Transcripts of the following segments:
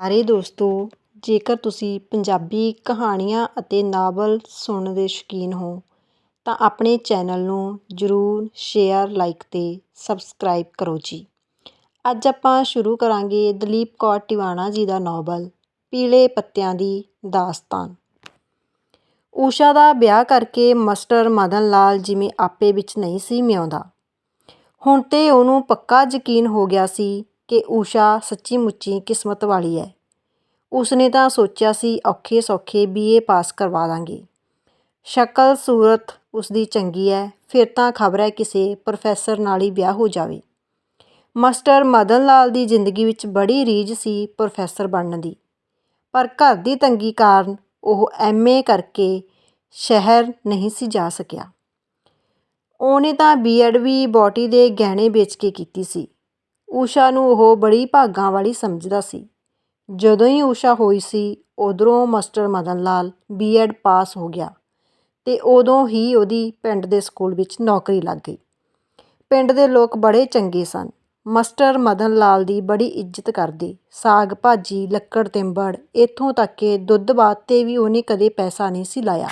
ਸਾਰੇ ਦੋਸਤੋ, ਜੇਕਰ ਤੁਸੀਂ ਪੰਜਾਬੀ ਕਹਾਣੀਆਂ ਅਤੇ ਨਾਵਲ ਸੁਣਨ ਦੇ ਸ਼ੌਕੀਨ ਹੋ, ਤਾਂ ਆਪਣੇ ਚੈਨਲ ਨੂੰ ਜ਼ਰੂਰ ਸ਼ੇਅਰ, ਲਾਈਕ ਅਤੇ ਸਬਸਕ੍ਰਾਈਬ ਕਰੋ ਜੀ। ਅੱਜ ਆਪਾਂ ਸ਼ੁਰੂ ਕਰਾਂਗੇ ਦਲੀਪ ਕੌਰ ਟਿਵਾਣਾ ਜੀ ਦਾ ਨਾਵਲ, ਪੀਲੇ ਪੱਤਿਆਂ ਦੀ ਦਾਸਤਾਨ। ਊਸ਼ਾ ਦਾ ਵਿਆਹ ਕਰਕੇ ਮਾਸਟਰ ਮਦਨ ਲਾਲ ਜਿਵੇਂ ਆਪੇ ਵਿੱਚ ਨਹੀਂ ਸੀ ਮਿਆਉਂਦਾ। ਹੁਣ ਤੇ ਉਹਨੂੰ ਪੱਕਾ ਯਕੀਨ ਹੋ ਗਿਆ ਸੀ ਕਿ ਊਸ਼ਾ ਸੱਚੀ ਮੁੱਚੀ ਕਿਸਮਤ ਵਾਲੀ ਹੈ ਉਸਨੇ ਤਾਂ ਸੋਚਿਆ ਸੀ ਔਖੇ ਸੌਖੇ ਬੀਏ ਪਾਸ ਕਰਵਾ ਦਾਂਗੇ। ਸ਼ਕਲ, ਸੂਰਤ ਉਸਦੀ ਚੰਗੀ ਹੈ ਫਿਰ ਤਾਂ ਖਬਰ ਹੈ ਕਿਸੇ ਪ੍ਰੋਫੈਸਰ ਨਾਲ ਹੀ ਵਿਆਹ ਹੋ ਜਾਵੇ। ਮਾਸਟਰ ਮਦਨ ਲਾਲ ਦੀ ਜ਼ਿੰਦਗੀ ਵਿੱਚ ਬੜੀ ਰੀਝ ਸੀ ਪ੍ਰੋਫੈਸਰ ਬਣਨ ਦੀ। ਪਰ ਘਰ ਦੀ ਤੰਗੀ ਕਾਰਨ ਉਹ ਐਮਏ ਕਰਕੇ ਸ਼ਹਿਰ ਨਹੀਂ ਸੀ ਜਾ ਸਕਿਆ। ਉਹਨੇ ਤਾਂ ਬੀਐਡ ਵੀ ਬੋਟੀ ਦੇ ਗਹਿਣੇ ਵੇਚ ਕੇ ਕੀਤੀ ਸੀ। ਊਸ਼ਾ ਨੂੰ ਉਹ ਬੜੀ ਭਾਗਾਂ ਵਾਲੀ ਸਮਝਦਾ ਸੀ। ਜਦੋਂ ਹੀ ਊਸ਼ਾ ਹੋਈ ਸੀ, ਉਧਰੋਂ master Madan Lal BEd pass ਹੋ ਗਿਆ ਤੇ ਉਦੋਂ ਹੀ ਉਹਦੀ ਪਿੰਡ ਦੇ ਸਕੂਲ ਵਿੱਚ ਨੌਕਰੀ ਲੱਗ ਗਈ। ਪਿੰਡ ਦੇ ਲੋਕ ਬੜੇ ਚੰਗੇ ਸਨ। ਮਾਸਟਰ ਮਦਨ ਲਾਲ ਦੀ ਬੜੀ ਇੱਜ਼ਤ ਕਰਦੇ। ਸਾਗ ਭਾਜੀ, ਲੱਕੜ ਤਿੰਬੜ ਇੱਥੋਂ ਤੱਕ ਕਿ ਦੁੱਧ ਬਾਤ 'ਤੇ ਵੀ ਉਹਨੇ ਕਦੇ ਪੈਸਾ ਨਹੀਂ ਸੀ ਲਾਇਆ।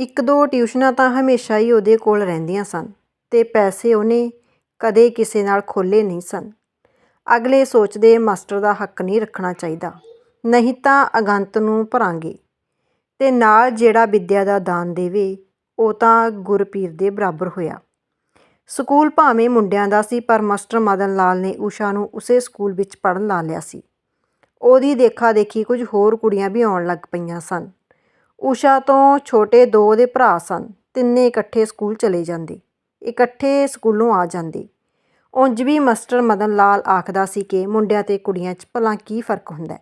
ਇੱਕ ਦੋ ਟਿਊਸ਼ਨਾਂ ਤਾਂ ਹਮੇਸ਼ਾ ਹੀ ਉਹਦੇ ਕੋਲ ਰਹਿੰਦੀਆਂ ਸਨ ਤੇ ਪੈਸੇ ਉਹਨੇ ਕਦੇ ਕਿਸੇ ਨਾਲ ਖੋਲੇ ਨਹੀਂ ਸਨ। ਅਗਲੇ ਸੋਚਦੇ ਮਾਸਟਰ ਦਾ ਹੱਕ ਨਹੀਂ ਰੱਖਣਾ ਚਾਹੀਦਾ। ਨਹੀਂ ਤਾਂ ਅਗੰਤ ਨੂੰ ਭਰਾਂਗੇ। ਤੇ ਨਾਲ ਜਿਹੜਾ ਵਿੱਦਿਆ ਦਾ ਦਾਨ ਦੇਵੇ, ਉਹ ਤਾਂ ਗੁਰਪੀਰ ਦੇ ਬਰਾਬਰ ਹੋਇਆ। ਸਕੂਲ ਭਾਵੇਂ ਮੁੰਡਿਆਂ ਦਾ ਸੀ, ਪਰ ਮਾਸਟਰ ਮਦਨ ਲਾਲ ਨੇ ਊਸ਼ਾ ਨੂੰ ਉਸੇ ਸਕੂਲ ਵਿੱਚ ਪੜ੍ਹਨ ਲਾ ਲਿਆ ਸੀ। ਉਹਦੀ ਦੇਖਾ ਦੇਖੀ ਕੁਝ ਹੋਰ ਕੁੜੀਆਂ ਵੀ ਆਉਣ ਲੱਗ ਪਈਆਂ ਸਨ। ਊਸ਼ਾ ਤੋਂ ਛੋਟੇ ਦੋ ਦੇ ਭਰਾ ਸਨ। ਤਿੰਨੇ ਇਕੱਠੇ ਸਕੂਲ ਚਲੇ ਜਾਂਦੇ। ਇਕੱਠੇ ਸਕੂਲੋਂ ਆ ਜਾਂਦੇ। ਉਂਝ ਵੀ ਮਾਸਟਰ ਮਦਨ ਲਾਲ ਆਖਦਾ ਸੀ ਕਿ ਮੁੰਡਿਆਂ ਤੇ ਕੁੜੀਆਂ 'ਚ ਭਲਾ ਕੀ ਫ਼ਰਕ ਹੁੰਦਾ।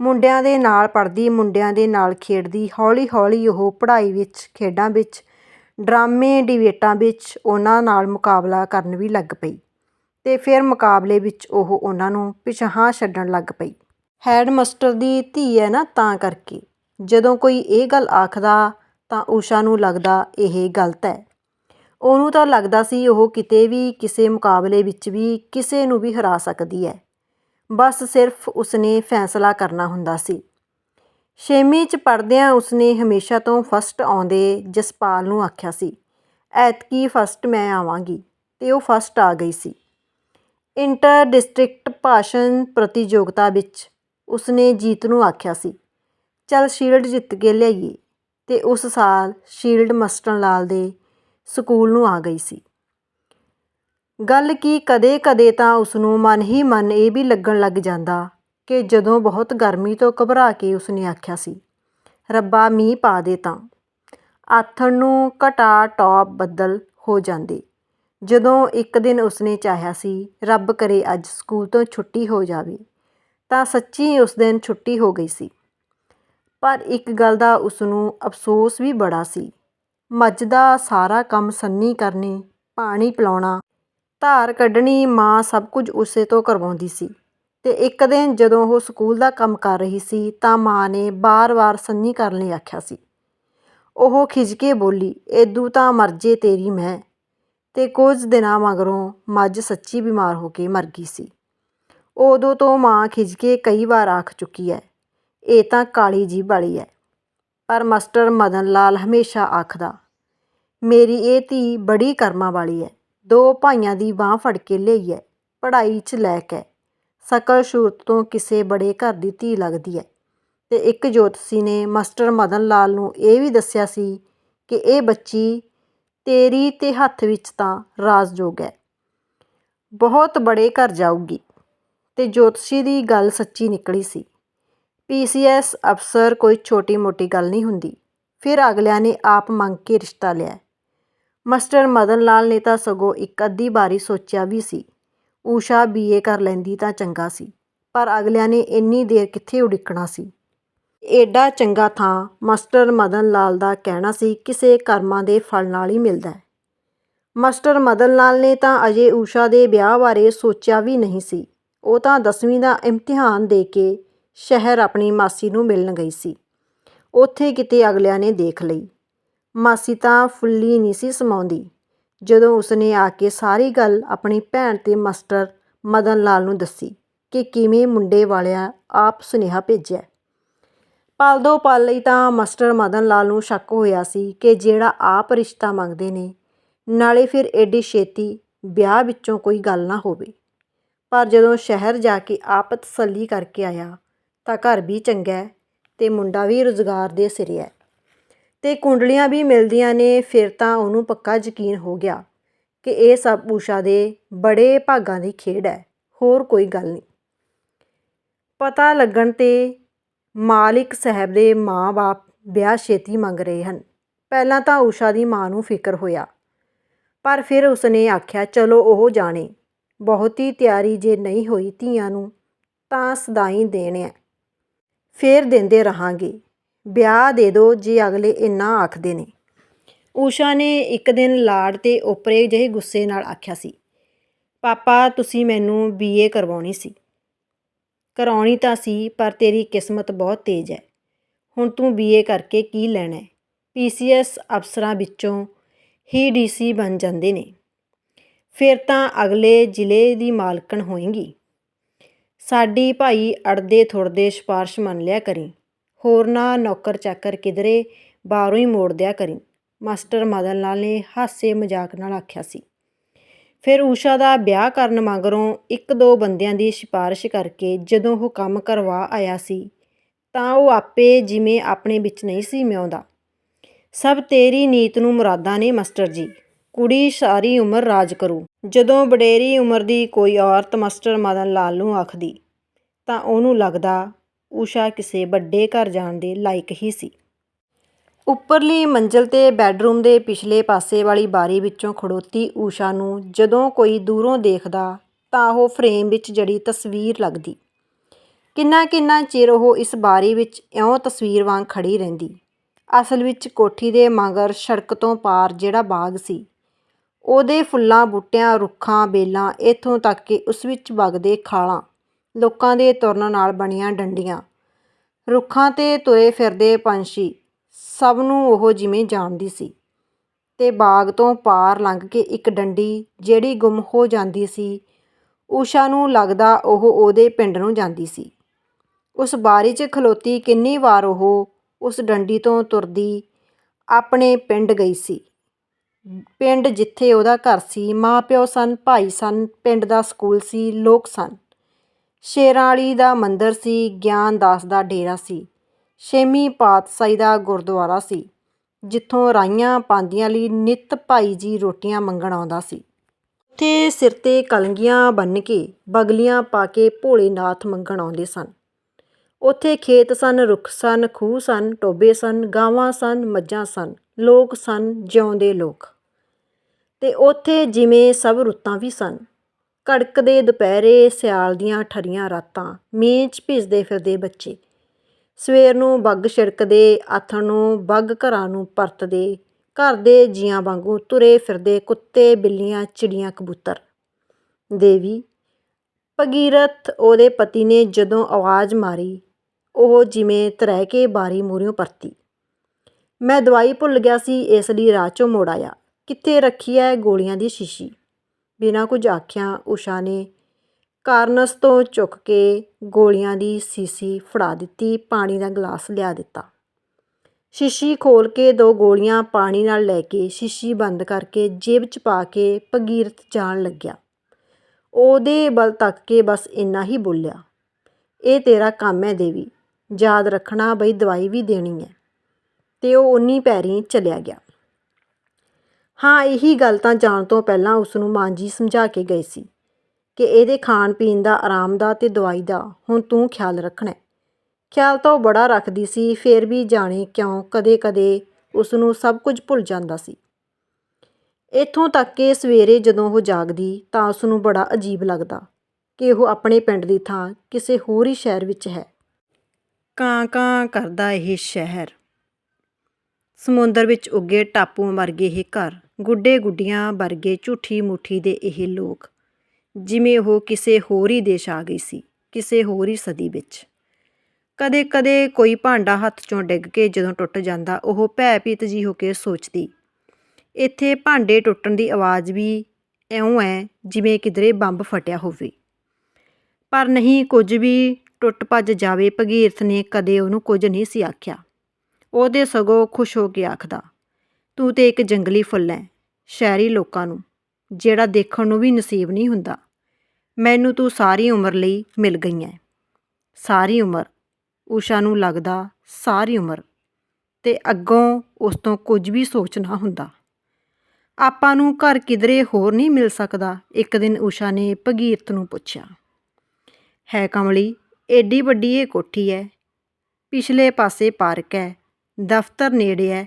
ਮੁੰਡਿਆਂ ਦੇ ਨਾਲ ਪੜ੍ਹਦੀ, ਮੁੰਡਿਆਂ ਦੇ ਨਾਲ ਖੇਡਦੀ, ਹੌਲੀ-ਹੌਲੀ ਉਹ ਪੜ੍ਹਾਈ ਵਿੱਚ, ਖੇਡਾਂ ਵਿੱਚ, ਡਰਾਮੇ ਡਿਬੇਟਾਂ ਵਿੱਚ ਉਹਨਾਂ ਨਾਲ ਮੁਕਾਬਲਾ ਕਰਨ ਵੀ ਲੱਗ ਪਈ ਤੇ ਫਿਰ ਮੁਕਾਬਲੇ ਵਿੱਚ ਉਹ ਉਹਨਾਂ ਨੂੰ ਪਿਛਾਹਾਂ ਛੱਡਣ ਲੱਗ ਪਈ। ਹੈਡ ਮਾਸਟਰ ਦੀ ਧੀ ਹੈ ਨਾ ਤਾਂ ਕਰਕੇ। ਜਦੋਂ ਕੋਈ ਇਹ ਗੱਲ ਆਖਦਾ ਤਾਂ ਊਸ਼ਾ ਨੂੰ ਲੱਗਦਾ ਇਹ ਗਲਤ ਹੈ ਉਹਨੂੰ ਤਾਂ ਲੱਗਦਾ ਸੀ ਉਹ ਕਿਤੇ ਵੀ ਕਿਸੇ ਮੁਕਾਬਲੇ ਵਿੱਚ ਵੀ ਕਿਸੇ ਨੂੰ ਵੀ ਹਰਾ ਸਕਦੀ ਹੈ। ਬਸ ਸਿਰਫ ਉਸਨੇ ਫੈਸਲਾ ਕਰਨਾ ਹੁੰਦਾ ਸੀ। ਛੇਵੀਂ 'ਚ ਪੜ੍ਹਦਿਆਂ ਉਸਨੇ ਹਮੇਸ਼ਾ ਤੋਂ ਫਸਟ ਆਉਂਦੇ ਜਸਪਾਲ ਨੂੰ ਆਖਿਆ ਸੀ, ਐਤਕੀ ਫਸਟ ਮੈਂ ਆਵਾਂਗੀ। ਤੇ ਉਹ ਫਸਟ ਆ ਗਈ ਸੀ। ਇੰਟਰ ਡਿਸਟ੍ਰਿਕਟ ਭਾਸ਼ਣ ਪ੍ਰਤੀਯੋਗਤਾ ਵਿੱਚ ਉਸਨੇ ਜੀਤ ਨੂੰ ਆਖਿਆ ਸੀ, ਚੱਲ ਸ਼ੀਲਡ ਜਿੱਤ ਕੇ ਲਿਆਈਏ। ਤੇ ਉਸ ਸਾਲ ਸ਼ੀਲਡ ਮਸਟਨ ਲਾਲ ਦੇ ਸਕੂਲ ਨੂੰ ਆ ਗਈ ਸੀ। ਗੱਲ ਕੀ ਕਦੇ-ਕਦੇ ਤਾਂ ਉਸਨੂੰ ਮਨ ਹੀ ਮਨ ਇਹ ਵੀ ਲੱਗਣ ਲੱਗ ਜਾਂਦਾ ਕਿ ਜਦੋਂ ਬਹੁਤ ਗਰਮੀ ਤੋਂ ਘਬਰਾ ਕੇ ਉਸਨੇ ਆਖਿਆ ਸੀ, ਰੱਬਾ, ਮੀਂਹ ਪਾ ਦੇ ਤਾਂ। ਆਥਣ ਨੂੰ ਘਟਾ ਟੌਪ ਬੱਦਲ ਹੋ ਜਾਂਦੇ। ਜਦੋਂ ਇੱਕ ਦਿਨ ਉਸਨੇ ਚਾਹਿਆ ਸੀ, ਰੱਬ ਕਰੇ ਅੱਜ ਸਕੂਲ ਤੋਂ ਛੁੱਟੀ ਹੋ ਜਾਵੇ, ਤਾਂ ਸੱਚੀ ਉਸ ਦਿਨ ਛੁੱਟੀ ਹੋ ਗਈ ਸੀ। ਪਰ ਇੱਕ ਗੱਲ ਦਾ ਉਸਨੂੰ ਅਫਸੋਸ ਵੀ ਬੜਾ ਸੀ ਮੱਝ ਦਾ ਸਾਰਾ ਕੰਮ ਸੰਨੀ ਕਰਨੀ, ਪਾਣੀ ਪਿਲਾਉਣਾ। ਧਾਰ ਕੱਢਣੀ ਮਾਂ ਸਭ ਕੁਝ ਉਸੇ ਤੋਂ ਕਰਵਾਉਂਦੀ ਸੀ ਅਤੇ ਇੱਕ ਦਿਨ ਜਦੋਂ ਉਹ ਸਕੂਲ ਦਾ ਕੰਮ ਕਰ ਰਹੀ ਸੀ ਤਾਂ ਮਾਂ ਨੇ ਵਾਰ ਵਾਰ ਸੰਨੀ ਕਰਨ ਲਈ ਆਖਿਆ ਸੀ। ਉਹ ਖਿਜ ਕੇ ਬੋਲੀ, ਏਦੂ ਤਾਂ ਮਰ ਜੇ ਤੇਰੀ ਮੈਂ। ਅਤੇ ਕੁਝ ਦਿਨਾਂ ਮਗਰੋਂ ਮੱਝ ਸੱਚੀ ਬਿਮਾਰ ਹੋ ਕੇ ਮਰ ਗਈ ਸੀ। ਉਦੋਂ ਤੋਂ ਮਾਂ ਖਿਜ ਕੇ ਕਈ ਵਾਰ ਆਖ ਚੁੱਕੀ ਹੈ, ਇਹ ਤਾਂ ਕਾਲੀ ਜੀ ਵਾਲੀ ਹੈ। ਪਰ ਮਾਸਟਰ ਮਦਨ ਲਾਲ ਹਮੇਸ਼ਾ ਆਖਦਾ, ਮੇਰੀ ਇਹ ਧੀ ਬੜੀ ਕਰਮਾਂ ਵਾਲੀ ਹੈ ਦੋ ਭਾਈਆਂ ਦੀ ਬਾਹ ਫੜ ਕੇ ਲਈ ਹੈ ਪੜ੍ਹਾਈ 'ਚ ਲੈ ਕੇ ਸਕਲ ਸੂਰਤ ਤੋਂ ਕਿਸੇ ਬੜੇ ਘਰ ਦੀ ਧੀ ਲੱਗਦੀ ਹੈ ਤੇ ਇੱਕ ਜੋਤਸੀ ਨੇ ਮਾਸਟਰ ਮਦਨ ਲਾਲ ਨੂੰ ਇਹ ਵੀ ਦੱਸਿਆ ਸੀ ਕਿ ਇਹ ਬੱਚੀ ਤੇਰੀ ਤੇ ਹੱਥ ਵਿੱਚ ਤਾਂ ਰਾਜਯੋਗ ਹੈ ਬਹੁਤ ਬੜੇ ਘਰ ਜਾਊਗੀ। ਤੇ ਜੋਤਸ਼ੀ ਦੀ ਗੱਲ ਸੱਚੀ ਨਿਕਲੀ ਸੀ। ਪੀਸੀਐਸ ਅਫਸਰ ਕੋਈ ਛੋਟੀ-ਮੋਟੀ ਗੱਲ ਨਹੀਂ ਹੁੰਦੀ। ਫਿਰ ਅਗਲਿਆਂ ਨੇ ਆਪ ਮੰਗ ਕੇ ਰਿਸ਼ਤਾ ਲਿਆ। ਮਾਸਟਰ ਮਦਨ ਲਾਲ ਨੇ ਤਾਂ ਸਗੋਂ ਇੱਕ ਅੱਧੀ ਵਾਰੀ ਸੋਚਿਆ ਵੀ ਸੀ, ਊਸ਼ਾ ਬੀਏ ਕਰ ਲੈਂਦੀ ਤਾਂ ਚੰਗਾ ਸੀ, ਪਰ ਅਗਲਿਆਂ ਨੇ ਇੰਨੀ ਦੇਰ ਕਿੱਥੇ ਉਡੀਕਣਾ ਸੀ? ਐਡਾ ਚੰਗਾ ਥਾਂ ਮਾਸਟਰ ਮਦਨ ਲਾਲ ਦਾ ਕਹਿਣਾ ਸੀ ਕਿਸੇ ਕਰਮਾਂ ਦੇ ਫਲ ਨਾਲ ਹੀ ਮਿਲਦਾ ਹੈ। ਮਾਸਟਰ ਮਦਨ ਲਾਲ ਨੇ ਤਾਂ ਅਜੇ ਊਸ਼ਾ ਦੇ ਵਿਆਹ ਬਾਰੇ ਸੋਚਿਆ ਵੀ ਨਹੀਂ ਸੀ। ਉਹ ਤਾਂ 10ਵੀਂ ਦਾ ਇਮਤਿਹਾਨ ਦੇ ਕੇ ਸ਼ਹਿਰ ਆਪਣੀ ਮਾਸੀ ਨੂੰ ਮਿਲਣ ਗਈ ਸੀ। ਉੱਥੇ ਕਿਤੇ ਅਗਲਿਆਂ ਨੇ ਦੇਖ ਲਈ। ਮਾਸੀ ਤਾਂ ਫੁੱਲੀ ਨਹੀਂ ਸੀ ਸਮਾਉਂਦੀ। ਜਦੋਂ ਉਸਨੇ ਆ ਕੇ ਸਾਰੀ ਗੱਲ ਆਪਣੀ ਭੈਣ ਤੇ ਮਾਸਟਰ ਮਦਨ ਲਾਲ ਨੂੰ ਦੱਸੀ ਕਿ ਕਿਵੇਂ ਮੁੰਡੇ ਵਾਲਿਆਂ ਆਪ ਸੁਨੇਹਾ ਭੇਜਿਆ। ਪਲ ਦੋ ਪਲ ਲਈ ਤਾਂ ਮਾਸਟਰ ਮਦਨ ਲਾਲ ਨੂੰ ਸ਼ੱਕ ਹੋਇਆ ਸੀ ਕਿ ਜਿਹੜਾ ਆਪ ਰਿਸ਼ਤਾ ਮੰਗਦੇ ਨੇ, ਨਾਲੇ ਫਿਰ ਐਡੀ ਛੇਤੀ ਵਿਆਹ ਵਿੱਚੋਂ ਕੋਈ ਗੱਲ ਨਾ ਹੋਵੇ। ਪਰ ਜਦੋਂ ਸ਼ਹਿਰ ਜਾ ਕੇ ਆਪ ਤਸੱਲੀ ਕਰਕੇ ਆਇਆ ਤਾਂ ਘਰ ਵੀ ਚੰਗਾ ਅਤੇ ਮੁੰਡਾ ਵੀ ਰੁਜ਼ਗਾਰ ਦੇ ਸਿਰੇ ਹੈ। ਤੇ ਕੁੰਡਲੀਆਂ ਵੀ ਮਿਲਦੀਆਂ ਨੇ, ਫਿਰ ਤਾਂ ਉਹਨੂੰ ਪੱਕਾ ਯਕੀਨ ਹੋ ਗਿਆ ਕਿ ਇਹ ਸਭ ਊਸ਼ਾ ਦੇ ਬੜੇ ਭਾਗਾਂ ਦੀ ਖੇਡ ਹੈ, ਹੋਰ ਕੋਈ ਗੱਲ ਨਹੀਂ। ਪਤਾ ਲੱਗਣ ਤੇ ਮਾਲਿਕ ਸਾਹਿਬ ਦੇ ਮਾਂ-ਬਾਪ ਵਿਆਹ ਛੇਤੀ ਮੰਗ ਰਹੇ ਹਨ। ਪਹਿਲਾਂ ਤਾਂ ਊਸ਼ਾ ਦੀ ਮਾਂ ਨੂੰ ਫਿਕਰ ਹੋਇਆ, ਪਰ ਫਿਰ ਉਸਨੇ ਆਖਿਆ, ਚਲੋ ਉਹ ਜਾਣੇ, ਬਹੁਤੀ ਤਿਆਰੀ ਜੇ ਨਹੀਂ ਹੋਈ ਧੀਆਂ ਨੂੰ, ਤਾਂ ਸਦਾਈ ਦੇਣਿਆ ਫੇਰ ਦਿੰਦੇ ਰਹਾਂਗੇ। ਵਿਆਹ ਦੇ ਦਿਓ ਜੇ ਅਗਲੇ ਇੰਨਾ ਆਖਦੇ ਨੇ। ਊਸ਼ਾ ਨੇ ਇੱਕ ਦਿਨ ਲਾੜ ਤੇ ਓਪਰੇ ਜਿਹੇ ਗੁੱਸੇ ਨਾਲ ਆਖਿਆ ਸੀ, ਪਾਪਾ, ਤੁਸੀਂ ਮੈਨੂੰ ਬੀਏ ਕਰਵਾਉਣੀ ਸੀ। ਕਰਾਉਣੀ ਤਾਂ ਸੀ, ਪਰ ਤੇਰੀ ਕਿਸਮਤ ਬਹੁਤ ਤੇਜ਼ ਹੈ। ਹੁਣ ਤੂੰ ਬੀਏ ਕਰਕੇ ਕੀ ਲੈਣਾ ਹੈ? ਪੀਸੀਐਸ ਅਫਸਰਾਂ ਵਿੱਚੋਂ ਹੀ ਡੀਸੀ ਬਣ ਜਾਂਦੇ ਨੇ। ਫਿਰ ਤਾਂ ਅਗਲੇ ਜ਼ਿਲ੍ਹੇ ਦੀ ਮਾਲਕਣ ਹੋਏਗੀ। ਸਾਡੀ ਭਾਈ ਅੜਦੇ ਥੁੜਦੇ ਸਿਫਾਰਸ਼ ਮੰਨ ਲਿਆ ਕਰੀ। ਹੋਰ ਨਾ ਨੌਕਰ ਚਾਕਰ ਕਿਧਰੇ ਬਾਹਰੋਂ ਹੀ ਮੋੜ ਦਿਆ ਕਰੀ। ਮਾਸਟਰ ਮਦਨ ਲਾਲ ਨੇ ਹਾਸੇ ਮਜ਼ਾਕ ਨਾਲ ਆਖਿਆ ਸੀ। ਫਿਰ ਊਸ਼ਾ ਦਾ ਵਿਆਹ ਕਰਨ ਮਗਰੋਂ ਇੱਕ ਦੋ ਬੰਦਿਆਂ ਦੀ ਸਿਫਾਰਿਸ਼ ਕਰਕੇ ਜਦੋਂ ਉਹ ਕੰਮ ਕਰਵਾ ਆਇਆ ਸੀ, ਤਾਂ ਉਹ ਆਪੇ ਜਿਵੇਂ ਆਪਣੇ ਵਿੱਚ ਨਹੀਂ ਸੀ ਮਿਆਉਂਦਾ। ਸਭ ਤੇਰੀ ਨੀਤ ਨੂੰ ਮੁਰਾਦਾਂ ਨੇ ਮਾਸਟਰ ਜੀ। ਕੁੜੀ ਸਾਰੀ ਉਮਰ ਰਾਜ ਕਰੂ। ਜਦੋਂ ਵਡੇਰੀ ਉਮਰ ਦੀ ਕੋਈ ਔਰਤ ਮਾਸਟਰ ਮਦਨ ਲਾਲ ਨੂੰ ਆਖਦੀ, ਤਾਂ ਉਹਨੂੰ ਲੱਗਦਾ ਊਸ਼ਾ ਕਿਸੇ ਵੱਡੇ ਘਰ ਜਾਣ ਦੇ ਲਾਇਕ ਹੀ ਸੀ। ਉੱਪਰਲੀ ਮੰਜ਼ਲ ਤੇ ਬੈੱਡਰੂਮ ਦੇ ਪਿਛਲੇ ਪਾਸੇ ਵਾਲੀ ਬਾਰੀ ਵਿੱਚੋਂ ਖੜੋਤੀ ਊਸ਼ਾ ਨੂੰ ਜਦੋਂ ਕੋਈ ਦੂਰੋਂ ਦੇਖਦਾ, ਤਾਂ ਉਹ ਫਰੇਮ ਵਿੱਚ ਜੜੀ ਤਸਵੀਰ ਲੱਗਦੀ। ਕਿੰਨਾ ਕਿੰਨਾ ਚਿਰ ਉਹ ਇਸ ਬਾਰੀ ਵਿੱਚ ਇਉਂ ਤਸਵੀਰ ਵਾਂਗ ਖੜੀ ਰਹਿੰਦੀ। ਅਸਲ ਵਿੱਚ ਕੋਠੀ ਦੇ ਮਗਰ ਸੜਕ ਤੋਂ ਪਾਰ ਜਿਹੜਾ ਬਾਗ ਸੀ ਉਹਦੇ ਫੁੱਲਾਂ, ਬੂਟਿਆਂ, ਰੁੱਖਾਂ, ਬੇਲਾਂ ਇੱਥੋਂ ਤੱਕ ਕਿ ਉਸ ਵਿੱਚ ਵਗਦੇ ਖਾਲਾਂ ਲੋਕਾਂ ਦੇ ਤੁਰਨ ਨਾਲ ਬਣੀਆਂ ਡੰਡੀਆਂ। ਰੁੱਖਾਂ ਤੇ ਤੁਰੇ ਫਿਰਦੇ ਪੰਛੀ ਸਭ ਨੂੰ ਉਹ ਜਿਵੇਂ ਜਾਣਦੀ ਸੀ ਤੇ ਬਾਗ ਤੋਂ ਪਾਰ ਲੰਘ ਕੇ ਇੱਕ ਡੰਡੀ ਜਿਹੜੀ ਗੁੰਮ ਹੋ ਜਾਂਦੀ ਸੀ, ਊਸ਼ਾ ਨੂੰ ਲੱਗਦਾ ਉਹ ਉਹਦੇ ਪਿੰਡ ਨੂੰ ਜਾਂਦੀ ਸੀ। ਉਸ ਬਾਰੀ 'ਚ ਖਲੋਤੀ ਕਿੰਨੀ ਵਾਰ ਉਹ ਉਸ ਡੰਡੀ ਤੋਂ ਤੁਰਦੀ ਆਪਣੇ ਪਿੰਡ ਗਈ ਸੀ। ਪਿੰਡ ਜਿੱਥੇ ਉਹਦਾ ਘਰ ਸੀ ਮਾਂ ਪਿਓ ਸਨ, ਭਾਈ ਸਨ, ਪਿੰਡ ਦਾ ਸਕੂਲ ਸੀ, ਲੋਕ ਸਨ। ਸ਼ੇਰਾਂ ਵਾਲੀ ਦਾ ਮੰਦਿਰ ਸੀ ਗਿਆਨਦਾਸ ਦਾ ਡੇਰਾ ਸੀ। ਛੇਵੀਂ ਪਾਤਸ਼ਾਹੀ ਦਾ ਗੁਰਦੁਆਰਾ ਸੀ, ਜਿੱਥੋਂ ਰਾਈਆਂ ਪਾਂਦੀਆਂ ਲਈ ਨਿਤ ਭਾਈ ਜੀ ਰੋਟੀਆਂ ਮੰਗਣ ਆਉਂਦਾ ਸੀ। ਉੱਥੇ ਸਿਰ ਤੇ ਕਲੰਗੀਆਂ ਬੰਨ ਕੇ ਬਗਲੀਆਂ ਪਾ ਕੇ ਭੋਲੇਨਾਥ ਮੰਗਣ ਆਉਂਦੇ ਸਨ। ਉੱਥੇ ਖੇਤ ਸਨ, ਰੁੱਖ ਸਨ, ਖੂਹ ਸਨ ਟੋਬੇ ਸਨ, ਗਾਵਾਂ ਸਨ, ਮੱਝਾਂ ਸਨ, ਲੋਕ ਸਨ, ਜਿਉਂਦੇ ਲੋਕ। ਅਤੇ ਉੱਥੇ ਜਿਵੇਂ ਸਭ ਰੁੱਤਾਂ ਵੀ ਸਨ। ਕੜਕਦੇ ਦੁਪਹਿਰੇ ਸਿਆਲ ਦੀਆਂ ਠਰੀਆਂ ਰਾਤਾਂ ਮੀਂਹ 'ਚ ਭਿੱਜਦੇ ਫਿਰਦੇ ਬੱਚੇ। ਸਵੇਰ ਨੂੰ ਬੱਗ ਛਿੜਕਦੇ, ਆਥਣ ਨੂੰ ਬੱਗ ਘਰਾਂ ਨੂੰ ਪਰਤਦੇ, ਘਰ ਦੇ ਜੀਆਂ ਵਾਂਗੂ ਤੁਰੇ ਫਿਰਦੇ ਕੁੱਤੇ, ਬਿੱਲੀਆਂ, ਚਿੜੀਆਂ, ਕਬੂਤਰ। ਦੇਵੀ, ਭਗੀਰਥ ਉਹਦੇ ਪਤੀ ਨੇ ਜਦੋਂ ਆਵਾਜ਼ ਮਾਰੀ, ਉਹ ਜਿਵੇਂ ਤਰਹਿ ਕੇ ਬਾਰੀ ਮੂਹਰਿਓਂ ਪਰਤੀ। ਮੈਂ ਦਵਾਈ ਭੁੱਲ ਗਿਆ ਸੀ, ਇਸ ਲਈ ਰਾਹ 'ਚੋਂ ਮੋੜ ਆਇਆ। ਕਿੱਥੇ ਰੱਖੀ ਹੈ ਗੋਲੀਆਂ ਦੀ ਸ਼ੀਸ਼ੀ? ਬਿਨਾਂ ਕੁਝ ਆਖਿਆਂ ਊਸ਼ਾ ਨੇ ਕਾਰਨਸ ਤੋਂ ਚੁੱਕ ਕੇ ਗੋਲੀਆਂ ਦੀ ਸੀਸੀ ਫੜਾ ਦਿੱਤੀ, ਪਾਣੀ ਦਾ ਗਲਾਸ ਲਿਆ ਦਿੱਤਾ। ਸ਼ੀਸ਼ੀ ਖੋਲ ਕੇ ਦੋ ਗੋਲੀਆਂ ਪਾਣੀ ਨਾਲ ਲੈ ਕੇ ਸ਼ੀਸ਼ੀ ਬੰਦ ਕਰਕੇ ਜੇਬ 'ਚ ਪਾ ਕੇ ਭਗੀਰਥ ਜਾਣ ਲੱਗਿਆ। ਉਹਦੇ ਬਲ ਤੱਕ ਕੇ ਬਸ ਇੰਨਾ ਹੀ ਬੋਲਿਆ, ਇਹ ਤੇਰਾ ਕੰਮ ਹੈ ਦੇਵੀ, ਯਾਦ ਰੱਖਣਾ ਬਈ ਦਵਾਈ ਵੀ ਦੇਣੀ ਹੈ ਤੇ ਉਹ ਉਨੀ ਪੈਰੀ ਚਲਿਆ ਗਿਆ। ਹਾਂ, ਇਹੀ ਗੱਲ ਤਾਂ ਜਾਣ ਤੋਂ ਪਹਿਲਾਂ ਉਸ ਨੂੰ ਮਾਂ ਜੀ ਸਮਝਾ ਕੇ ਗਏ ਸੀ ਕਿ ਇਹਦੇ ਖਾਣ ਪੀਣ ਦਾ ਆਰਾਮ ਦਾ ਤੇ ਦਵਾਈ ਦਾ ਹੁਣ ਤੂੰ ਖਿਆਲ ਰੱਖਣਾ ਖਿਆਲ ਤਾਂ ਉਹ ਬੜਾ ਰੱਖਦੀ ਸੀ, ਫੇਰ ਵੀ ਜਾਣੇ ਕਿਉਂ ਕਦੇ-ਕਦੇ ਉਸ ਨੂੰ ਸਭ ਕੁਝ ਭੁੱਲ ਜਾਂਦਾ ਸੀ। ਇੱਥੋਂ ਤੱਕ ਕਿ ਸਵੇਰੇ ਜਦੋਂ ਉਹ ਜਾਗਦੀ ਤਾਂ ਉਸ ਨੂੰ ਬੜਾ ਅਜੀਬ ਲੱਗਦਾ ਕਿ ਉਹ ਆਪਣੇ ਪਿੰਡ ਦੀ ਥਾਂ ਕਿਸੇ ਹੋਰ ਹੀ ਸ਼ਹਿਰ ਵਿੱਚ ਹੈ। ਕਾਂ-ਕਾਂ ਕਰਦਾ ਇਹ ਸ਼ਹਿਰ। ਸਮੁੰਦਰ ਵਿੱਚ ਉੱਗੇ ਟਾਪੂਆਂ ਵਰਗੇ ਇਹ ਘਰ। ਗੁੱਡੇ ਗੁੱਡੀਆਂ ਵਰਗੇ ਝੂਠੀ ਮੁੱਠੀ ਦੇ ਇਹ ਲੋਕ, ਜਿਵੇਂ ਉਹ ਕਿਸੇ ਹੋਰ ਹੀ ਦੇਸ਼ ਆ ਗਈ ਸੀ, ਕਿਸੇ ਹੋਰ ਹੀ ਸਦੀ ਵਿੱਚ। ਕਦੇ-ਕਦੇ ਕੋਈ ਭਾਂਡਾ ਹੱਥ ਚੋਂ ਡਿੱਗ ਕੇ ਜਦੋਂ ਟੁੱਟ ਜਾਂਦਾ, ਉਹ ਭੈ-ਭੀਤ ਜੀ ਹੋ ਕੇ ਸੋਚਦੀ, ਇੱਥੇ ਭਾਂਡੇ ਟੁੱਟਣ ਦੀ ਆਵਾਜ਼ ਵੀ ਇਉਂ ਹੈ ਜਿਵੇਂ ਕਿਧਰੇ ਬੰਬ ਫਟਿਆ ਹੋਵੇ। ਪਰ ਨਹੀਂ, ਕੁਝ ਵੀ ਟੁੱਟ ਭੱਜ ਜਾਵੇ, ਭਗੀਰਥ ਨੇ ਕਦੇ ਉਹਨੂੰ ਕੁਝ ਨਹੀਂ ਸੀ ਆਖਿਆ। ਉਹਦੇ ਸਗੋਂ ਖੁਸ਼ ਹੋ ਕੇ ਆਖਦਾ ਤੂੰ ਤੇ ਇੱਕ ਜੰਗਲੀ ਫੁੱਲ ਹੈ ਸ਼ਹਿਰੀ ਲੋਕਾਂ ਨੂੰ, ਜਿਹੜਾ ਦੇਖਣ ਨੂੰ ਵੀ ਨਸੀਬ ਨਹੀਂ ਹੁੰਦਾ। ਮੈਨੂੰ ਤੂੰ ਸਾਰੀ ਉਮਰ ਲਈ ਮਿਲ ਗਈ ਹੈ ਸਾਰੀ ਉਮਰ, ਊਸ਼ਾ ਨੂੰ ਲੱਗਦਾ ਸਾਰੀ ਉਮਰ, ਤੇ ਅੱਗੋਂ ਉਸ ਤੋਂ ਕੁਝ ਵੀ ਸੋਚਣਾ ਹੁੰਦਾ। ਆਪਾਂ ਨੂੰ ਘਰ ਕਿਧਰੇ ਹੋਰ ਨਹੀਂ ਮਿਲ ਸਕਦਾ, ਇੱਕ ਦਿਨ ਊਸ਼ਾ ਨੇ ਭਗੀਰਤ ਨੂੰ ਪੁੱਛਿਆ। ਹੈ ਕਮਲੀ, ਏਡੀ ਵੱਡੀ ਇਹ ਕੋਠੀ ਹੈ ਪਿਛਲੇ ਪਾਸੇ ਪਾਰਕ ਹੈ ਦਫ਼ਤਰ ਨੇੜੇ ਹੈ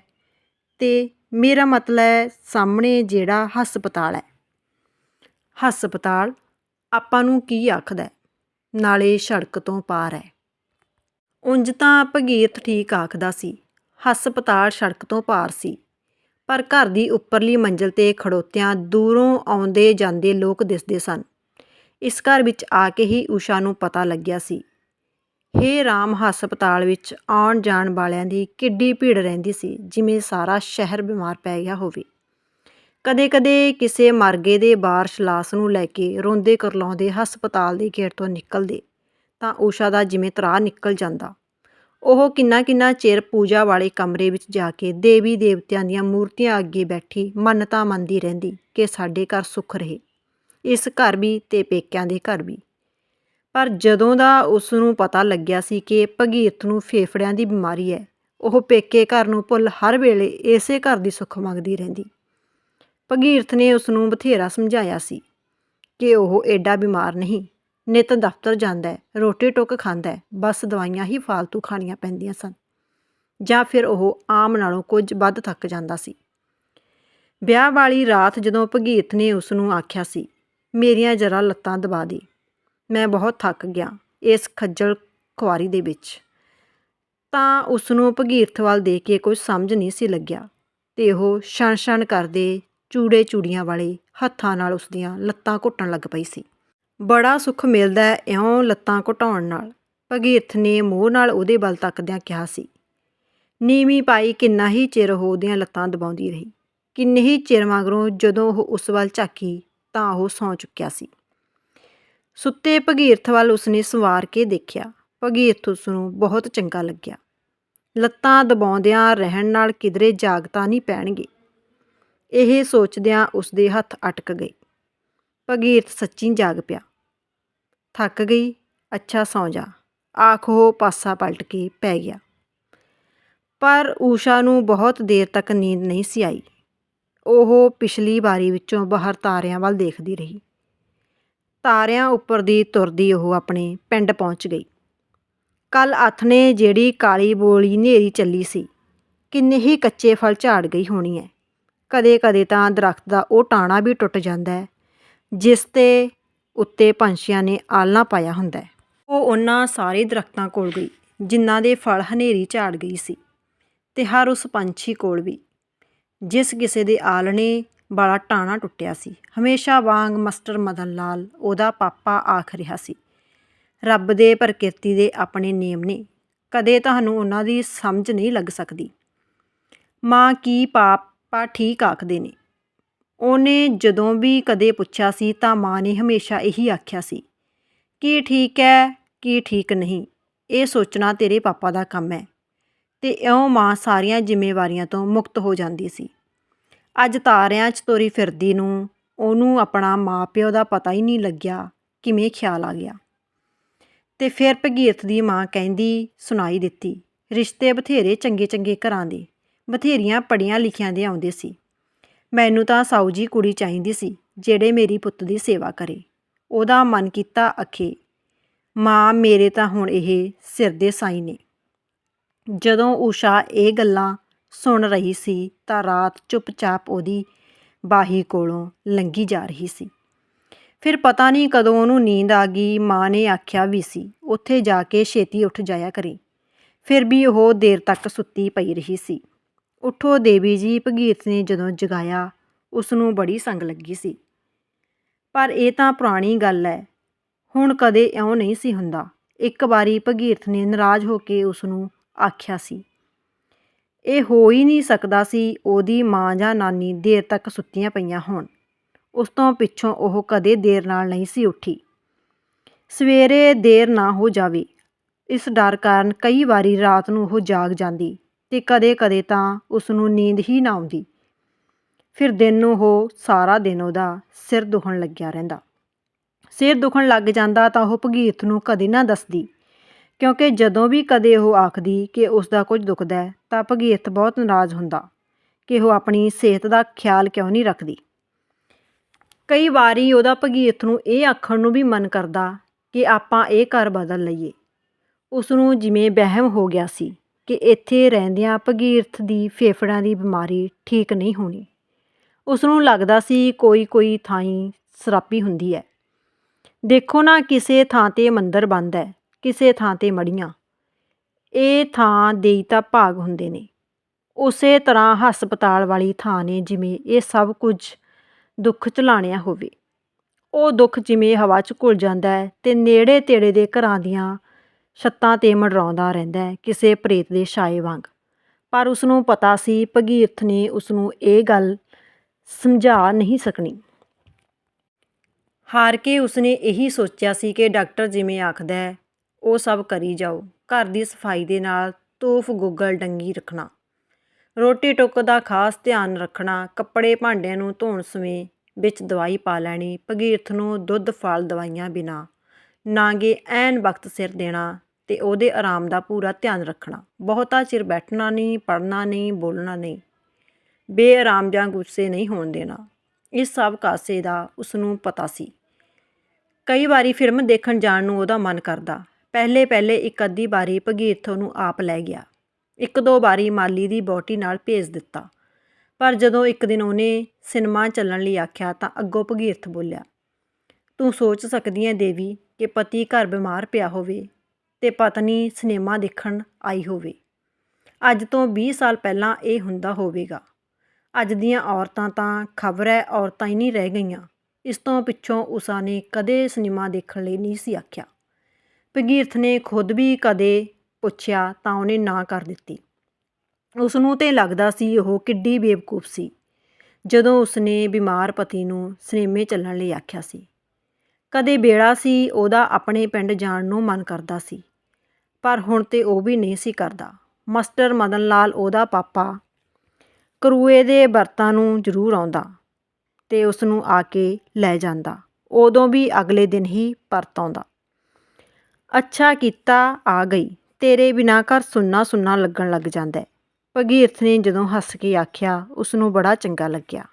ਤੇ ਮੇਰਾ ਮਤਲਬ ਹੈ ਸਾਹਮਣੇ ਜਿਹੜਾ ਹਸਪਤਾਲ ਹੈ। ਹਸਪਤਾਲ ਆਪਾਂ ਨੂੰ ਕੀ ਆਖਦਾ ਨਾਲੇ ਸੜਕ ਤੋਂ ਪਾਰ ਹੈ। ਉਂਝ ਤਾਂ ਭਗੀਰਥ ਠੀਕ ਆਖਦਾ ਸੀ, ਹਸਪਤਾਲ ਸੜਕ ਤੋਂ ਪਾਰ ਸੀ। ਪਰ ਘਰ ਦੀ ਉੱਪਰਲੀ ਮੰਜ਼ਲ ਤੇ ਖੜੋਤਿਆਂ ਦੂਰੋਂ ਆਉਂਦੇ ਜਾਂਦੇ ਲੋਕ ਦਿਸਦੇ ਸਨ। ਇਸ ਘਰ ਵਿੱਚ ਆ ਕੇ ਹੀ ਊਸ਼ਾ ਨੂੰ ਪਤਾ ਲੱਗਿਆ ਸੀ ਹੇ ਰਾਮ, ਹਸਪਤਾਲ ਵਿੱਚ ਆਉਣ ਜਾਣ ਵਾਲਿਆਂ ਦੀ ਕਿੱਡੀ ਭੀੜ ਰਹਿੰਦੀ ਸੀ, ਜਿਵੇਂ ਸਾਰਾ ਸ਼ਹਿਰ ਬਿਮਾਰ ਪੈ ਗਿਆ ਹੋਵੇ। ਕਦੇ-ਕਦੇ ਕਿਸੇ ਮਰਗੇ ਦੇ ਬਾਰਸ਼ ਲਾਸ ਨੂੰ ਲੈ ਕੇ ਰੋਂਦੇ ਕਰਲਾਉਂਦੇ ਹਸਪਤਾਲ ਦੇ ਗੇਟ ਤੋਂ ਨਿਕਲਦੇ, ਤਾਂ ਊਸ਼ਾ ਦਾ ਜਿਵੇਂ ਤਰਾਹ ਨਿਕਲ ਜਾਂਦਾ। ਉਹ ਕਿੰਨਾ ਕਿੰਨਾ ਚਿਰ ਪੂਜਾ ਵਾਲੇ ਕਮਰੇ ਵਿੱਚ ਜਾ ਕੇ ਦੇਵੀ ਦੇਵਤਿਆਂ ਦੀਆਂ ਮੂਰਤੀਆਂ ਅੱਗੇ ਬੈਠੀ ਮੰਨਤਾ ਮੰਨਦੀ ਰਹਿੰਦੀ ਕਿ ਸਾਡੇ ਘਰ ਸੁੱਖ ਰਹੇ। ਇਸ ਘਰ ਵੀ ਤੇ ਪੇਕਿਆਂ ਦੇ ਘਰ ਵੀ। ਪਰ ਜਦੋਂ ਦਾ ਉਸ ਨੂੰ ਪਤਾ ਲੱਗਿਆ ਸੀ ਕਿ ਭਗੀਰਥ ਨੂੰ ਫੇਫੜਿਆਂ ਦੀ ਬਿਮਾਰੀ ਹੈ, ਉਹ ਪੇਕੇ ਘਰ ਨੂੰ ਭੁੱਲ ਹਰ ਵੇਲੇ ਇਸੇ ਘਰ ਦੀ ਸੁੱਖ ਮੰਗਦੀ ਰਹਿੰਦੀ। ਭਗੀਰਥ ਨੇ ਉਸ ਨੂੰ ਬਥੇਰਾ ਸਮਝਾਇਆ ਸੀ ਕਿ ਉਹ ਐਡਾ ਬਿਮਾਰ ਨਹੀਂ, ਨਿਤ ਦਫ਼ਤਰ ਜਾਂਦਾ ਰੋਟੀ ਟੁੱਕ ਖਾਂਦਾ ਬਸ ਦਵਾਈਆਂ ਹੀ ਫਾਲਤੂ ਖਾਣੀਆਂ ਪੈਂਦੀਆਂ ਸਨ, ਜਾਂ ਫਿਰ ਉਹ ਆਮ ਨਾਲੋਂ ਕੁਝ ਵੱਧ ਥੱਕ ਜਾਂਦਾ ਸੀ। ਵਿਆਹ ਵਾਲੀ ਰਾਤ ਜਦੋਂ ਭਗੀਰਥ ਨੇ ਉਸ ਨੂੰ ਆਖਿਆ ਸੀ, ਮੇਰੀਆਂ ਜਰਾ ਲੱਤਾਂ ਦਬਾ ਦੇ। ਮੈਂ ਬਹੁਤ ਥੱਕ ਗਿਆ ਇਸ ਖੱਜਲ ਖੁਆਰੀ ਦੇ ਵਿੱਚ। ਤਾਂ ਉਸ ਨੂੰ ਭਗੀਰਥ ਵੱਲ ਦੇਖ ਕੇ ਕੁਝ ਸਮਝ ਨਹੀਂ ਸੀ ਲੱਗਿਆ ਤੇ ਉਹ ਛਣ-ਛਣ ਕਰਦੇ ਚੂੜੇ ਚੂੜੀਆਂ ਵਾਲੇ ਹੱਥਾਂ ਨਾਲ ਉਸ ਦੀਆਂ ਲੱਤਾਂ ਘੁੱਟਣ ਲੱਗ ਪਈ ਸੀ। ਬੜਾ ਸੁੱਖ ਮਿਲਦਾ ਹੈ ਇਉਂ ਲੱਤਾਂ ਘੁਟਾਉਣ ਨਾਲ। ਭਗੀਰਥ ਨੇ ਮੋਹ ਨਾਲ ਉਹਦੇ ਵੱਲ ਤੱਕਦਿਆਂ ਕਿਹਾ ਸੀ, ਨੀਵੀਂ ਪਾਈ ਕਿੰਨਾ ਹੀ ਚਿਰ ਉਹ ਉਹਦੀਆਂ ਲੱਤਾਂ ਦਬਾਉਂਦੀ ਰਹੀ। ਕਿੰਨੇ ਹੀ ਚਿਰ ਮਗਰੋਂ ਜਦੋਂ ਉਹ ਉਸ ਵੱਲ ਝਾਕੀ ਤਾਂ ਉਹ ਸੌਂ ਚੁੱਕਿਆ ਸੀ। ਸੁੱਤੇ ਭਗੀਰਥ ਵੱਲ ਉਸਨੇ ਸਵਾਰ ਕੇ ਦੇਖਿਆ। ਭਗੀਰਥ ਉਸ ਨੂੰ ਬਹੁਤ ਚੰਗਾ ਲੱਗਿਆ। ਲੱਤਾਂ ਦਬਾਉਂਦਿਆਂ ਰਹਿਣ ਨਾਲ ਕਿਧਰੇ ਜਾਗਤਾ ਨਹੀਂ ਪੈਣਗੇ। ਇਹ ਸੋਚਦਿਆਂ ਉਸਦੇ ਹੱਥ ਅਟਕ ਗਏ। ਭਗੀਰਥ ਸੱਚੀ ਜਾਗ ਪਿਆ। ਥੱਕ ਗਈ, ਅੱਛਾ ਸੌਂ ਜਾ। ਆਖ ਉਹ ਪਾਸਾ ਪਲਟ ਕੇ ਪੈ ਗਿਆ। ਪਰ ਊਸ਼ਾ ਨੂੰ ਬਹੁਤ ਦੇਰ ਤੱਕ ਨੀਂਦ ਨਹੀਂ ਸੀ ਆਈ। ਉਹ ਪਿਛਲੀ ਵਾਰੀ ਵਿੱਚੋਂ ਬਾਹਰ ਤਾਰਿਆਂ ਵੱਲ ਦੇਖਦੀ ਰਹੀ। ਤਾਰਿਆਂ ਉੱਪਰ ਦੀ ਤੁਰਦੀ ਉਹ ਆਪਣੇ ਪਿੰਡ ਪਹੁੰਚ ਗਈ। ਕੱਲ ਆਥਣੇ ਜਿਹੜੀ ਕਾਲੀ ਬੋਲੀ ਨੇਰੀ ਚੱਲੀ ਸੀ, ਕਿੰਨੇ ਹੀ ਕੱਚੇ ਫਲ ਝਾੜ ਗਈ ਹੋਣੀ ਹੈ ਕਦੇ-ਕਦੇ ਤਾਂ ਦਰਖਤ ਦਾ ਉਹ ਟਾਣਾ ਵੀ ਟੁੱਟ ਜਾਂਦਾ ਹੈ ਜਿਸ ਤੇ ਉੱਤੇ ਪੰਛੀਆਂ ਨੇ ਆਲਣਾ ਪਾਇਆ ਹੁੰਦਾ ਉਹ ਉਹਨਾਂ ਸਾਰੇ ਦਰਖਤਾਂ ਕੋਲ ਗਈ, ਜਿਨ੍ਹਾਂ ਦੇ ਫਲ ਹਨੇਰੀ ਝਾੜ ਗਈ ਸੀ, ਤੇ ਹਰ ਉਸ ਪੰਛੀ ਕੋਲ ਵੀ, ਜਿਸ ਕਿਸੇ ਦੇ ਆਲਣੇ ਵਾਲਾ ਟਾਣਾ ਟੁੱਟਿਆ ਸੀ। ਹਮੇਸ਼ਾ ਵਾਂਗ ਮਸਟਰ ਮਦਨ ਲਾਲ, ਉਹਦਾ ਪਾਪਾ ਆਖ ਰਿਹਾ ਸੀ। ਰੱਬ ਦੇ ਪ੍ਰਕਿਰਤੀ ਦੇ ਆਪਣੇ ਨੇਮ ਨੇ। ਕਦੇ ਤੁਹਾਨੂੰ ਉਹਨਾਂ ਦੀ ਸਮਝ ਨਹੀਂ ਲੱਗ ਸਕਦੀ। ਮਾਂ ਕੀ ਪਾਪਾ ਠੀਕ ਆਖਦੇ ਨੇ? ਉਹਨੇ ਜਦੋਂ ਵੀ ਕਦੇ ਪੁੱਛਿਆ ਸੀ ਤਾਂ ਮਾਂ ਨੇ ਹਮੇਸ਼ਾ ਇਹੀ ਆਖਿਆ ਸੀ, ਕੀ ਠੀਕ ਹੈ, ਕੀ ਠੀਕ ਨਹੀਂ? ਇਹ ਸੋਚਣਾ ਤੇਰੇ ਪਾਪਾ ਦਾ ਕੰਮ ਹੈ। ਤੇ ਇਉਂ ਮਾਂ ਸਾਰੀਆਂ ਜ਼ਿੰਮੇਵਾਰੀਆਂ ਤੋਂ ਮੁਕਤ ਹੋ ਜਾਂਦੀ ਸੀ। ਅੱਜ ਤਾਰਿਆਂ 'ਚ ਤੋਰੀ ਫਿਰਦੀ ਨੂੰ, ਉਹਨੂੰ ਆਪਣਾ ਮਾਪਿਓ ਦਾ ਪਤਾ ਹੀ ਨਹੀਂ ਲੱਗਿਆ ਕਿਵੇਂ ਖਿਆਲ ਆ ਗਿਆ। ਤੇ ਫਿਰ ਭਗੀਰਥ ਦੀ ਮਾਂ ਕਹਿੰਦੀ, ਸੁਣਾਈ ਦਿੱਤੀ, ਰਿਸ਼ਤੇ ਬਥੇਰੇ ਚੰਗੇ ਚੰਗੇ ਘਰਾਂ ਦੇ, ਬਥੇਰੀਆਂ ਪੜੀਆਂ ਲਿਖੀਆਂ ਦੇ ਆਉਂਦੇ ਸੀ। ਮੈਨੂੰ ਤਾਂ ਸਾਊ ਜੀ ਕੁੜੀ ਚਾਹੀਦੀ ਸੀ, ਜਿਹੜੇ ਮੇਰੀ ਪੁੱਤ ਦੀ ਸੇਵਾ ਕਰੇ। ਉਹਦਾ ਮਨ ਕੀਤਾ ਅਖੇ, ਮਾਂ ਮੇਰੇ ਤਾਂ ਹੁਣ ਇਹ ਸਿਰ ਦੇ ਸਾਈ ਨੇ। ਜਦੋਂ ਊਸ਼ਾ ਇਹ ਗੱਲਾਂ ਸੁਣ ਰਹੀ ਸੀ ਤਾਂ ਰਾਤ ਚੁੱਪਚਾਪ ਉਹਦੀ ਬਾਹੀ ਕੋਲੋਂ ਲੰਗੀ ਜਾ ਰਹੀ ਸੀ। ਫਿਰ ਪਤਾ ਨਹੀਂ ਕਦੋਂ ਉਹਨੂੰ ਨੀਂਦ ਆ ਗਈ, ਮਾਂ ਨੇ ਆਖਿਆ ਵੀ ਸੀ, ਉੱਥੇ ਜਾ ਕੇ ਛੇਤੀ ਉੱਠ ਜਾਇਆ ਕਰੀ। ਫਿਰ ਵੀ ਉਹ ਦੇਰ ਤੱਕ ਸੁੱਤੀ ਪਈ ਰਹੀ ਸੀ। ਉਠੋ ਦੇਵੀ ਜੀ, ਭਗੀਰਥ ਨੇ ਜਦੋਂ ਜਗਾਇਆ ਉਸ ਨੂੰ ਬੜੀ ਸੰਗ ਲੱਗੀ ਸੀ। ਪਰ ਇਹ ਤਾਂ ਪੁਰਾਣੀ ਗੱਲ ਹੈ ਹੁਣ ਕਦੇ ਇਉਂ ਨਹੀਂ ਸੀ ਹੁੰਦਾ। ਇੱਕ ਵਾਰੀ ਭਗੀਰਥ ਨੇ ਨਾਰਾਜ਼ ਹੋ ਕੇ ਉਸ ਨੂੰ ਆਖਿਆ ਸੀ ਇਹ ਹੋ ਹੀ ਨਹੀਂ ਸਕਦਾ ਸੀ ਉਹਦੀ ਮਾਂ ਜਾਂ ਨਾਨੀ ਦੇਰ ਤੱਕ ਸੁੱਤੀਆਂ ਪਈਆਂ ਹੋਣ। ਉਸ ਤੋਂ ਪਿੱਛੋਂ ਉਹ ਕਦੇ ਦੇਰ ਨਾਲ ਨਹੀਂ ਸੀ ਉੱਠੀ। ਸਵੇਰੇ ਦੇਰ ਨਾ ਹੋ ਜਾਵੇ, ਇਸ ਡਰ ਕਾਰਨ ਕਈ ਵਾਰੀ ਰਾਤ ਨੂੰ ਉਹ ਜਾਗ ਜਾਂਦੀ ਤੇ ਕਦੇ-ਕਦੇ ਤਾਂ ਉਸ ਨੂੰ ਨੀਂਦ ਹੀ ਨਾ ਆਉਂਦੀ। ਫਿਰ ਦਿਨ ਨੂੰ ਉਹ ਸਾਰਾ ਦਿਨ ਉਹਦਾ ਸਿਰ ਦੁਖਣ ਲੱਗਿਆ ਰਹਿੰਦਾ। ਸਿਰ ਦੁਖਣ ਲੱਗ ਜਾਂਦਾ ਤਾਂ ਉਹ ਭਗੀਰਥ ਨੂੰ ਕਦੇ ਨਾ ਦੱਸਦੀ। ਕਿਉਂਕਿ ਜਦੋਂ ਵੀ ਕਦੇ ਉਹ ਆਖਦੀ ਕਿ ਉਸ ਦਾ ਕੁਝ ਦੁਖਦਾ ਤਾਂ ਭਗੀਰਥ ਬਹੁਤ ਨਾਰਾਜ਼ ਹੁੰਦਾ ਕਿ ਉਹ ਆਪਣੀ ਸਿਹਤ ਦਾ ਖਿਆਲ ਕਿਉਂ ਨਹੀਂ ਰੱਖਦੀ। ਕਈ ਵਾਰੀ ਉਹਦਾ ਭਗੀਰਥ ਨੂੰ ਇਹ ਆਖਣ ਨੂੰ ਵੀ ਮਨ ਕਰਦਾ ਕਿ ਆਪਾਂ ਇਹ ਘਰ ਬਦਲ ਲਈਏ। ਉਸ ਨੂੰ ਜਿਵੇਂ ਵਹਿਮ ਹੋ ਗਿਆ ਸੀ ਕਿ ਇੱਥੇ ਰਹਿੰਦਿਆਂ ਭਗੀਰਥ ਦੀ ਫੇਫੜਿਆਂ ਦੀ ਬਿਮਾਰੀ ਠੀਕ ਨਹੀਂ ਹੋਣੀ। ਉਸ ਨੂੰ ਲੱਗਦਾ ਸੀ ਕੋਈ ਕੋਈ ਥਾਈਂ ਸਰਾਪੀ ਹੁੰਦੀ ਹੈ। ਦੇਖੋ ਨਾ ਕਿਸੇ ਥਾਂ ਤੇ ਮੰਦਰ ਬੰਦ ਹੈ। ਕਿਸੇ ਥਾਂ ਤੇ ਮੜੀਆਂ। ਇਹ ਥਾਂ ਦੇਈ ਤਾਂ ਭਾਗ ਹੁੰਦੇ ਨੇ। ਉਸੇ ਤਰ੍ਹਾਂ ਹਸਪਤਾਲ ਵਾਲੀ ਥਾਂ ਨੇ ਜਿਵੇਂ ਇਹ ਸਭ ਕੁਝ ਦੁੱਖ ਚਲਾਣਿਆ ਹੋਵੇ। ਉਹ ਦੁੱਖ ਜਿਵੇਂ ਹਵਾ 'ਚ ਘੁਲ ਜਾਂਦਾ ਹੈ ਤੇ ਨੇੜੇ ਤੇੜੇ ਦੇ ਘਰਾਂ ਦੀਆਂ ਛੱਤਾਂ ਤੇ ਮਡਰਾਉਂਦਾ ਰਹਿੰਦਾ ਹੈ ਕਿਸੇ ਪ੍ਰੇਤ ਦੇ ਛਾਏ ਵਾਂਗ। ਪਰ ਉਸ ਨੂੰ ਪਤਾ ਸੀ ਭਗੀਰਥ ਨੇ ਉਸ ਨੂੰ ਇਹ ਗੱਲ ਸਮਝਾ ਨਹੀਂ ਸਕਣੀ। ਹਾਰ ਕੇ ਉਸਨੇ ਇਹੀ ਸੋਚਿਆ ਸੀ ਕਿ ਡਾਕਟਰ ਜਿਵੇਂ ਆਖਦਾ ਹੈ ਉਹ ਸਭ ਕਰੀ ਜਾਓ। ਘਰ ਦੀ ਸਫ਼ਾਈ ਦੇ ਨਾਲ ਧੂਫ ਗੁੱਗਲ ਡੰਗੀ ਰੱਖਣਾ। ਰੋਟੀ ਟੁੱਕ ਦਾ ਖਾਸ ਧਿਆਨ ਰੱਖਣਾ। ਕੱਪੜੇ ਭਾਂਡਿਆਂ ਨੂੰ ਧੋਣ ਸਮੇਂ ਵਿੱਚ ਦਵਾਈ ਪਾ ਲੈਣੀ। ਭਗੀਰਥ ਨੂੰ ਦੁੱਧ, ਫਲ, ਦਵਾਈਆਂ ਬਿਨਾ। ਨਾਂਗੇ ਐਨ ਵਕਤ ਸਿਰ ਦੇਣਾ ਤੇ ਉਹਦੇ ਆਰਾਮ ਦਾ ਪੂਰਾ ਧਿਆਨ ਰੱਖਣਾ। ਬਹੁਤਾ ਚਿਰ ਬੈਠਣਾ ਨਹੀਂ ਪੜਨਾ ਨਹੀਂ, ਬੋਲਣਾ ਨਹੀਂ। ਬੇਆਰਾਮ ਜਾਂ ਗੁੱਸੇ ਨਹੀਂ ਹੋਣ ਦੇਣਾ। ਇਸ ਸਭ ਕਾਸੇ ਦਾ ਉਸ ਨੂੰ ਪਤਾ ਸੀ। ਕਈ ਵਾਰੀ ਫਿਲਮ ਦੇਖਣ ਜਾਣ ਨੂੰ ਉਹਦਾ ਮਨ ਕਰਦਾ। ਪਹਿਲੇ ਪਹਿਲੇ ਇੱਕ ਅੱਧੀ ਵਾਰੀ ਭਗੀਰਥ ਨੂੰ ਆਪ ਲੈ ਗਿਆ। ਇੱਕ ਦੋ ਵਾਰੀ ਮਾਲੀ ਦੀ ਬੋਟੀ ਨਾਲ ਭੇਜ ਦਿੱਤਾ। ਪਰ ਜਦੋਂ ਇੱਕ ਦਿਨ ਉਹਨੇ ਸਿਨੇਮਾ ਚੱਲਣ ਲਈ ਆਖਿਆ ਤਾਂ ਅੱਗੋਂ ਭਗੀਰਥ ਬੋਲਿਆ, ਤੂੰ ਸੋਚ ਸਕਦੀ ਹੈ ਦੇਵੀ ਕਿ ਪਤੀ ਘਰ ਬਿਮਾਰ ਪਿਆ ਹੋਵੇ ਤੇ ਪਤਨੀ ਸਿਨੇਮਾ ਦੇਖਣ ਆਈ ਹੋਵੇ। ਅੱਜ ਤੋਂ 20 ਸਾਲ ਪਹਿਲਾਂ ਇਹ ਹੁੰਦਾ ਹੋਵੇਗਾ। ਅੱਜ ਦੀਆਂ ਔਰਤਾਂ ਤਾਂ ਖਬਰ ਹੈ, ਔਰਤਾਂ ਹੀ ਨਹੀਂ ਰਹਿ ਗਈਆਂ। ਇਸ ਤੋਂ ਪਿੱਛੋਂ ਉਸਾ ਨੇ ਕਦੇ ਸਿਨੇਮਾ ਦੇਖਣ ਲਈ ਨਹੀਂ ਸੀ ਆਖਿਆ। ਭਗੀਰਥ ਨੇ ਖੁਦ ਵੀ ਕਦੇ ਪੁੱਛਿਆ ਤਾਂ ਉਹਨੇ ਨਾ ਕਰ ਦਿੱਤੀ। ਉਸ ਨੂੰ ਤੇ ਲੱਗਦਾ ਸੀ ਉਹ ਕਿੱਡੀ ਬੇਵਕੂਫ ਸੀ। ਜਦੋਂ ਉਸਨੇ ਬਿਮਾਰ ਪਤੀ ਨੂੰ ਸਿਨੇਮੇ ਚੱਲਣ ਲਈ ਆਖਿਆ ਸੀ। ਕਦੇ ਬੇੜਾ ਸੀ, ਉਹਦਾ ਆਪਣੇ ਪਿੰਡ ਜਾਣ ਨੂੰ ਮਨ ਕਰਦਾ ਸੀ। ਪਰ ਹੁਣ ਤੇ ਉਹ ਵੀ ਨਹੀਂ ਸੀ ਕਰਦਾ। ਮਾਸਟਰ ਮਦਨ ਲਾਲ ਉਹਦਾ ਪਾਪਾ ਕਰੂਏ ਦੇ ਵਰਤਾਂ ਨੂੰ ਜ਼ਰੂਰ ਆਉਂਦਾ ਤੇ ਉਸ ਨੂੰ ਆ ਕੇ ਲੈ ਜਾਂਦਾ। ਉਦੋਂ ਵੀ ਅਗਲੇ ਦਿਨ ਹੀ ਪਰਤ ਆਉਂਦਾ। ਅੱਛਾ ਕੀਤਾ ਆ ਗਈ। ਤੇਰੇ ਬਿਨਾਂ ਘਰ ਸੁੰਨਾ ਸੁੰਨਾ ਲੱਗਣ ਲੱਗ ਜਾਂਦਾ। ਭਗੀਰਥ ਨੇ ਜਦੋਂ ਹੱਸ ਕੇ ਆਖਿਆ ਉਸ ਨੂੰ ਬੜਾ ਚੰਗਾ ਲੱਗਿਆ।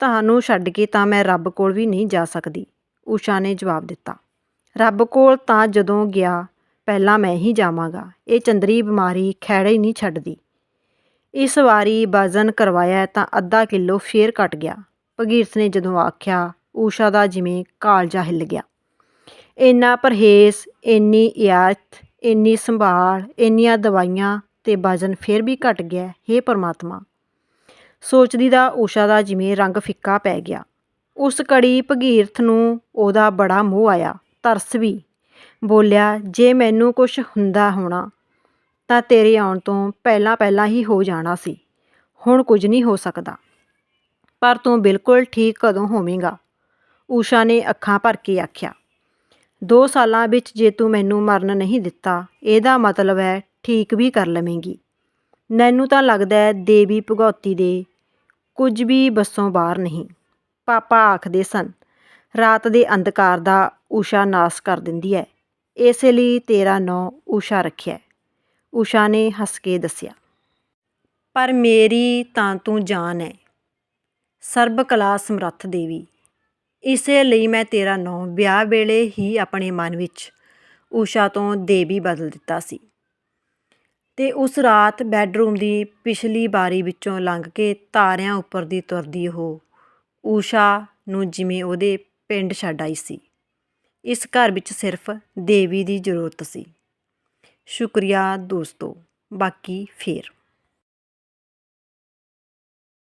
ਤੁਹਾਨੂੰ ਛੱਡ ਕੇ ਤਾਂ ਮੈਂ ਰੱਬ ਕੋਲ ਵੀ ਨਹੀਂ ਜਾ ਸਕਦੀ, ਊਸ਼ਾ ਨੇ ਜਵਾਬ ਦਿੱਤਾ। ਰੱਬ ਕੋਲ ਤਾਂ ਜਦੋਂ ਗਿਆ, ਪਹਿਲਾਂ ਮੈਂ ਹੀ ਜਾਵਾਂਗਾ। ਇਹ ਚੰਦਰੀ ਬਿਮਾਰੀ ਖੈੜਾ ਹੀ ਨਹੀਂ ਛੱਡਦੀ। ਇਸ ਵਾਰੀ ਵਜ਼ਨ ਕਰਵਾਇਆ ਤਾਂ ਅੱਧਾ ਕਿਲੋ ਫੇਰ ਘਟ ਗਿਆ। ਭਗੀਰਥ ਨੇ ਜਦੋਂ ਆਖਿਆ, ਊਸ਼ਾ ਦਾ ਜਿਵੇਂ ਕਾਲਜਾ ਹਿੱਲ ਗਿਆ। ਇੰਨਾ ਪਰਹੇਜ਼, ਇੰਨੀ ਇਆਤ ਇੰਨੀ ਸੰਭਾਲ, ਇੰਨੀਆਂ ਦਵਾਈਆਂ ਅਤੇ ਵਜ਼ਨ ਫਿਰ ਵੀ ਘੱਟ ਗਿਆ, ਹੇ ਪਰਮਾਤਮਾ। ਸੋਚਦੀ ਦਾ ਊਸ਼ਾ ਦਾ ਜਿਵੇਂ ਰੰਗ ਫਿੱਕਾ ਪੈ ਗਿਆ। ਉਸ ਕੜੀ ਭਗੀਰਥ ਨੂੰ ਉਹਦਾ ਬੜਾ ਮੋਹ ਆਇਆ, ਤਰਸ ਵੀ। ਬੋਲਿਆ, ਜੇ ਮੈਨੂੰ ਕੁਝ ਹੁੰਦਾ ਹੋਣਾ, ਤਾਂ ਤੇਰੇ ਆਉਣ ਤੋਂ ਪਹਿਲਾਂ ਪਹਿਲਾਂ ਹੀ ਹੋ ਜਾਣਾ ਸੀ। ਹੁਣ ਕੁਝ ਨਹੀਂ ਹੋ ਸਕਦਾ। ਪਰ ਤੂੰ ਬਿਲਕੁਲ ਠੀਕ ਕਦੋਂ ਹੋਵੇਂਗਾ? ਊਸ਼ਾ ਨੇ ਅੱਖਾਂ ਭਰ ਕੇ ਆਖਿਆ। ਦੋ ਸਾਲਾਂ ਵਿੱਚ ਜੇ ਤੂੰ ਮੈਨੂੰ ਮਰਨ ਨਹੀਂ ਦਿੱਤਾ, ਇਹਦਾ ਮਤਲਬ ਹੈ ਠੀਕ ਵੀ ਕਰ ਲਵੇਂਗੀ। ਮੈਨੂੰ ਤਾਂ ਲੱਗਦਾ ਹੈ ਦੇਵੀ ਭਗੌਤੀ ਦੇ ਕੁਝ ਵੀ ਬੱਸੋਂ ਬਾਹਰ ਨਹੀਂ। ਪਾਪਾ ਆਖਦੇ ਸਨ, ਰਾਤ ਦੇ ਅੰਧਕਾਰ ਦਾ ਊਸ਼ਾ ਨਾਸ ਕਰ ਦਿੰਦੀ ਹੈ। ਇਸੇ ਲਈ ਤੇਰਾ ਨਾਂ ਊਸ਼ਾ ਰੱਖਿਆ ਊਸ਼ਾ ਨੇ ਹੱਸ ਕੇ ਦੱਸਿਆ, ਪਰ ਮੇਰੀ ਤਾਂ ਤੂੰ ਜਾਨ ਹੈ। ਸਰਬ ਕਲਾ ਸਮਰੱਥ ਦੇਵੀ ਇਸੇ ਲਈ ਮੈਂ ਤੇਰਾ ਨਾਂ ਵਿਆਹ ਵੇਲੇ ਹੀ ਆਪਣੇ ਮਨ ਵਿੱਚ ਊਸ਼ਾ ਤੋਂ ਦੇਵੀ ਬਦਲ ਦਿੱਤਾ ਸੀ। ਤੇ ਉਸ ਰਾਤ ਬੈੱਡਰੂਮ ਦੀ ਪਿਛਲੀ ਬਾਰੀ ਵਿੱਚੋਂ ਲੰਘ ਕੇ ਤਾਰਿਆਂ ਉੱਪਰ ਦੀ ਤੁਰਦੀ ਉਹ ਊਸ਼ਾ ਨੂੰ ਜਿਵੇਂ ਉਹਦੇ ਪਿੰਡ ਛੱਡ ਆਈ ਸੀ। ਇਸ ਘਰ ਵਿੱਚ ਸਿਰਫ ਦੇਵੀ ਦੀ ਜ਼ਰੂਰਤ ਸੀ। ਸ਼ੁਕਰੀਆ ਦੋਸਤੋ, ਬਾਕੀ ਫੇਰ।